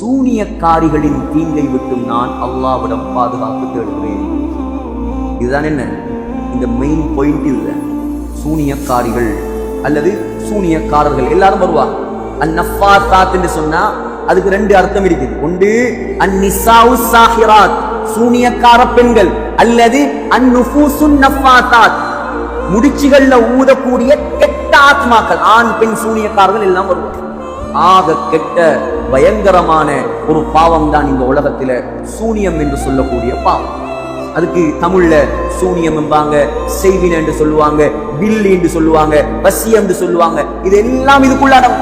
சூனியக்காரிகளின் தீங்கை விட்டும் நான் அல்லாவிடம் பாதுகாப்பு தேடுகிறேன். இதுதான் என்ன? இந்த மெயின் பாயிண்ட் இதுதான் சூனியக்காரிகள் அல்லது சூனியக்காரர்கள் எல்லாரும் வருவாங்க அந்நஃபாத்தாத் என்று சொன்னா அதுக்கு ரெண்டு அர்த்தம் இருக்குது. ஒன்று அந்நிசாவு சாஹிராத் சூனியக்கார பெண்கள் அல்லது அந்நுஃபூசுன் நஃபாத்தாத் முடிச்சுகள்ல ஊதக்கூடிய கெட்ட ஆத்மாக்கள் ஆண் பெண் சூனியக்காரர்கள் எல்லாம் வருவாங்க. ஆக கெட்ட பயங்கரமான ஒரு பாவம் தான் இந்த உலகத்தில் சூனியம் என்று சொல்லக்கூடிய பாவம். அதுக்கு தமிழ்ல சூனியம் என்பாங்க செய்வின என்று சொல்லுவாங்க பில்லி என்று சொல்லுவாங்க வசியம் என்று சொல்லுவாங்க. இது எல்லாம் இதுக்குள்ளான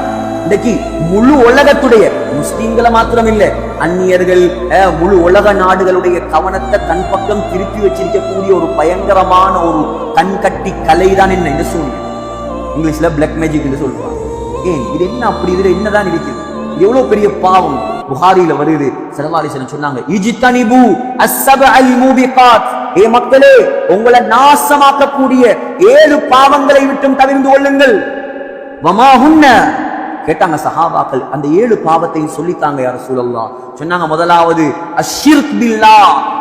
இன்னைக்கு முழு உலகத்துடைய முஸ்லீம்களை மாத்திரம் இல்ல அந்நியர்கள் முழு உலக நாடுகளுடைய கவனத்தை தன் பக்கம் திருப்பி வச்சிருக்கக்கூடிய ஒரு பயங்கரமான ஒரு கண்கட்டி கலை தான் என்ன? இந்த சூனியம். இங்கிலீஷ்ல பிளாக் மேஜிக் என்று சொல்லுவாங்க. ஏன்? இது என்ன அப்படி? இதுல என்னதான் இருக்குது? எவ்வளவு பெரிய பாவம் புகாரியில வருது? சரவாலிசன் சொன்னாங்க இஜித்தனிபு அஸ்ஸபஅல் மூபிகாத் ஏ மக்களே உங்களை நாசமாக்கக்கூடிய ஏழு பாவங்களை விட்டும் தவிர்ந்து கொள்ளுங்கள். வமாஹுன்ன கேட்டாங்க சஹாபாக்கள். அந்த ஏழு பாவத்தையும் சொல்லித்தாங்க யார் சூழல்லா சொன்னாங்க முதலாவது அஷிர்க் பில்லா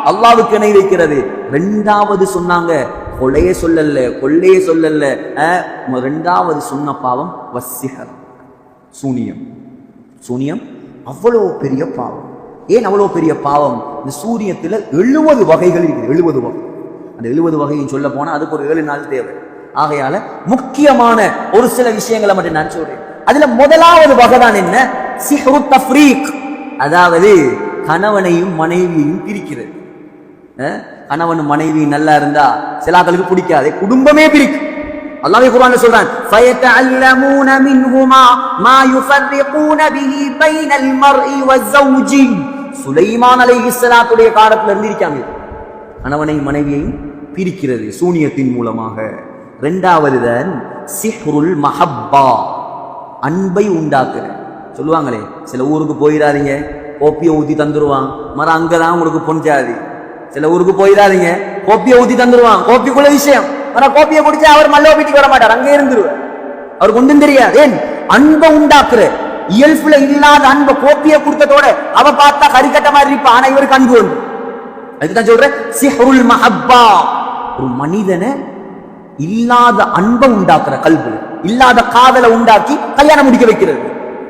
அல்லாவுக்கு இணை வைக்கிறது ரெண்டாவது சொன்னாங்க கொலையே சொல்லல கொள்ளையே சொல்லல அஹ், ரெண்டாவது சொன்ன பாவம் வசிகர் சூனியம். சூனியம் அவ்வளோ பெரிய பாவம். ஏன் அவ்வளோ பெரிய பாவம்? இந்த சூரியத்தில் எழுபது வகைகள் இருக்குது எழுபது வகை. அந்த எழுபது வகையும் சொல்ல போனால் அதுக்கு ஒரு ஏழு நாள் தேவை. ஆகையால முக்கியமான ஒரு சில விஷயங்களை மட்டும் நான் சொல்றேன். அதுல முதலாவது வகை தான் என்ன? சிஹரு தஃப்ரீக். அதாவது கணவனையும் மனைவியையும் பிரிக்கிறது. கணவன் மனைவி நல்லா இருந்தா சிலாக்களுக்கு பிடிக்காது குடும்பமே பிரிக்கும். அல்லாஹ் குர்ஆன்ல சொல்றான் ஃபயதஅல்லமூன மின்ஹுமா மா யுஃபர்ரிகூன பிஹி பைனல் மர்இ வஸ்ஸௌஜி சுலைமான் அலைஹிஸ்ஸலாத்துடைய காலத்துல இருந்து இருக்காங்க கணவனையும் மனைவியையும் பிரிக்கிறது சூனியத்தின் மூலமாக. ரெண்டாவது தன் சிஹ்ருல் மஹப்பா அன்பை உண்டாக்குற சொல்லுவாங்களே சில ஊருக்கு போயிடாதீங்க கோப்பியை ஊற்றி தந்துடுவான் மரம் அங்கதான் உங்களுக்கு பொஞ்சாது சில ஊருக்கு போயிடாதீங்க கோப்பியை ஊற்றி தந்துடுவான் கோப்பிக்குள்ள விஷயம். ஆனா கோப்பியை குடிச்சா அவர் மல்லோ வீட்டுக்கு வர மாட்டார் அங்கே இருந்துருவார். அவருக்கு ஒன்றும் தெரியாது. ஏன்? அன்பை உண்டாக்குற. இயல்புல இல்லாத அன்பை கோப்பியை கொடுத்ததோட அவ பார்த்தா கறிக்கட்ட மாதிரி இருப்பா. ஆனா இவருக்கு அன்பு வந்து அதுதான் சொல்றேன் சிஹருல் மஹப்பா. ஒரு மனிதனை இல்லாத அன்பை உண்டாக்குற கல்வி இல்லாத காதலை உண்டாக்கி கல்யாணம் முடிக்க வைக்கிறது.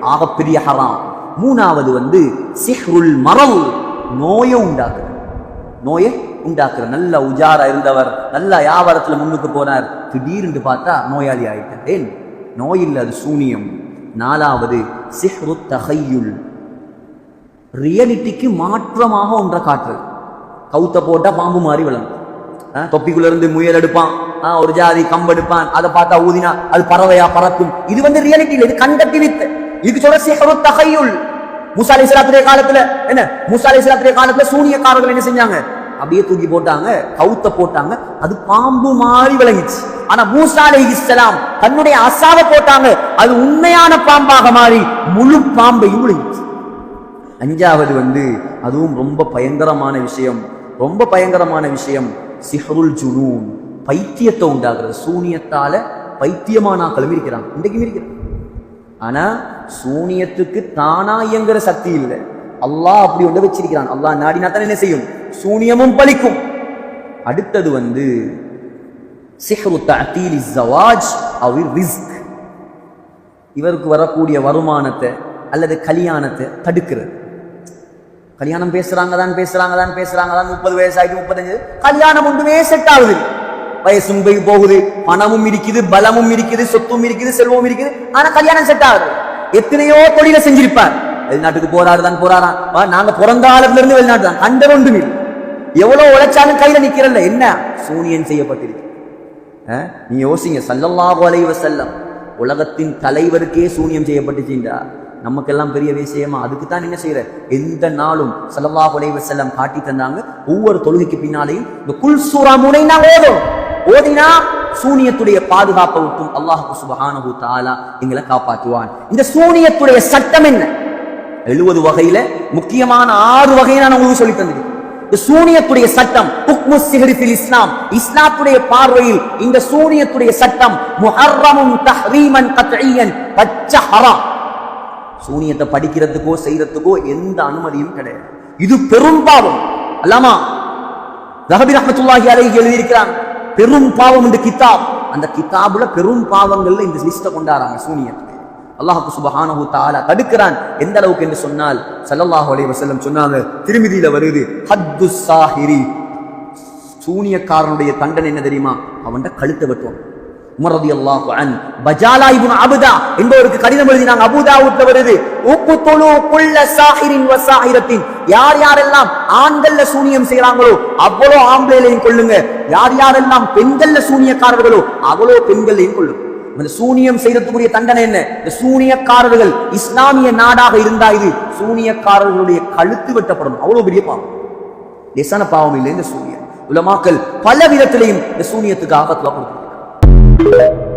ஆகப்பெரிய ஹராம். மூணாவது வந்து சிஹ்ருல் மரல். நோயை உண்டாக்குற. நோயை உண்டாக்குற நல்ல உஜாரா இருந்தவர் நல்ல வியாபாரத்துல முன்னுக்கு போனார். திடீர்னு பார்த்தா நோயாளி ஆயிட்டார். ஏன்? நோய் இல்ல அது சூனியம். நாலாவது சிஹ்ரு தகையுள் ரியாலிட்டிக்கு மாற்றமாக ஒன்றை காட்டுறது கவுத்த போட்டா பாம்பு மாதிரி விளங்கும் ஆ, தொப்பிக்குள்ள இருந்து முயல் எடுப்பான். ஆஹ் ஒரு ஜாதி கம்பு எடுப்பான். அதை பார்த்தா ஊதினா அது பறவையா பறக்கும். இது வந்து ரியாலிட்டி இது கண்டட்டி வித்து. இதுக்கு சொல்ற சிஹரு தகையுள் முசாலி அலைஹிஸ்ஸலாத்துடைய காலத்துல என்ன? முசாலி சிலாத்திரிய காலத்துல சூனியக்காரர்கள் என்ன செஞ்சாங்க? அப்படியே தூக்கி போட்டாங்க கவுத்த போட்டாங்க. அது பாம்பு மாதிரி விளங்கிச்சு. ஆனா மூசா இஸ்லாம் தன்னுடைய அசாவை போட்டாங்க. அது உண்மையான பாம்பாக மாறி முழு பாம்பையும் விளங்கிச்சு. அஞ்சாவது வந்து அதுவும் ரொம்ப பயங்கரமான விஷயம். ரொம்ப பயங்கரமான விஷயம். சிஹருல் ஜுனூன். பைத்தியத்தை உண்டாகிறது சூனியத்தால பைத்தியமானாக்களும் இருக்கிறாங்க. இன்றைக்கும் இருக்கிறாங்க. ஆனா சூனியத்துக்கு தானா இயங்குற சக்தி இல்லை. அல்லாஹ் அப்படி ஒன்று வச்சிருக்கிறான். அல்லாஹ் நாடினா தானே என்ன செய்யும்? சூனியமும் பலிக்கும். அடுத்தது வந்து சிஹ்ரு தஅதீலி ஜவாஜ் அவி ரிஸ்க் இவருக்கு வரக்கூடிய வருமானத்தை அல்லது கல்யாணத்தை தடுக்கிறது. கல்யாணம் பேசுறாங்க தான் பேசுறாங்க தான் பேசுறாங்க தான் முப்பது வயசு முப்பத்தஞ்சு கல்யாணம் ஒன்றுமே செட் ஆகுது. வயசும் போய் போகுது பணமும் இருக்குது பலமும் இருக்குது சொத்தும் இருக்குது செல்வமும் இருக்குது ஆனா கல்யாணம் செட் ஆகுது. எத்தனையோ தொழிலை செஞ்சிருப்பார். வெளிநாட்டுக்கு போறாரு தான் போறாராம் நாங்க பிறந்த காலத்துல இருந்து வெளிநாட்டு தான் கண்ட ஒன்றும் இல்லை எவ்வளவு உழைச்சாலும் கையில நிக்கிறல்ல. என்ன? சூனியன் செய்யப்பட்டிருக்கு. நீ யோசிங்க. சல்லல்லாஹு அலைவ செல்லம் உலகத்தின் தலைவருக்கே சூனியம் செய்யப்பட்டுச்சுண்டா நமக்கெல்லாம் பெரிய விஷயமா? அதுக்கு தான் என்ன செய்யற எந்த நாளும் சல்லல்லாஹு அலைவ செல்லம் காட்டி தந்தாங்க. ஒவ்வொரு தொழுகைக்கு பின்னாலேயும் இந்த குல் சூரா ஓதும். ஓதினா சூனியத்துடைய பாதுகாப்பை விட்டும் அல்லாஹ் சுபஹானஹு தாலா எங்களை காப்பாற்றுவான். இந்த சூனியத்துடைய சட்டம் என்ன? எழுபது வகையில முக்கியமான ஆறு வகையை நான் உங்களுக்கு சொல்லி தந்திருக்கேன். சூனியத்துடைய சட்டம் ஹுக்மு சிஹரிஃபில் இஸ்லாம். இஸ்லாத்துடைய பார்வையில் இந்த சூனியத்துடைய சட்டம் முஹர்ரமும் தஹ்ரீமன் கத்ஈயன் பச்ச ஹராம் சூனியத்தை படிக்கிறதுக்கோ செய்யறதுக்கோ எந்த அனுமதியும் கிடையாது. இது பெரும் பாவம். அல்லாமா ரஹபி ரஹமத்துல்லாஹி அலைஹி எழுதியிருக்கிறார் பெரும் பாவம் இந்த கிதாப் அந்த கிதாபுல பெரும் பாவங்கள்ல இந்த லிஸ்ட கொண்டாடுறாங்க சூனியத்தை அல்லாஹு சுபஹானஹு தாலா தடுக்கிறான். எந்த அளவுக்கு என்று சொன்னால் ஸல்லல்லாஹு அலைஹி வஸல்லம் சொன்னாங்க திருமிதியில வருது ஹத்து சாஹிரி. சூனியக்காரனுடைய தண்டனை என்ன தெரியுமா? அவன்கிட்ட கழுத்தை வெட்டுவான். உமர் ரலியல்லாஹு அன் பஜாலா இப்னு அபுதா என்பவருக்கு கடிதம் எழுதினாங்க அபூதாவுட்ல வருது உப்பு தொழு குள்ள சாஹிரின் வ சாஹிரத்தின். யார் யாரெல்லாம் ஆண்கள்ல சூனியம் செய்யறாங்களோ அவ்வளோ ஆம்பளைகளையும் கொள்ளுங்க யார் யாரெல்லாம் பெண்கள்ல சூனியக்காரர்களோ அவ்வளோ பெண்களையும் கொள்ளுங்க இந்த சூனியம் செய்ததுக்குரிய தண்டனை என்ன? இந்த சூனியக்காரர்கள் இஸ்லாமிய நாடாக இருந்தா இது சூனியக்காரர்களுடைய கழுத்து வெட்டப்படும். அவ்வளவு பெரிய பாவம். லேசான பாவம் இல்லை இந்த சூனியம். உலமாக்கள் பல விதத்திலையும் இந்த சூனியத்துக்கு ஆபத்துவா கொடுத்துருக்காங்க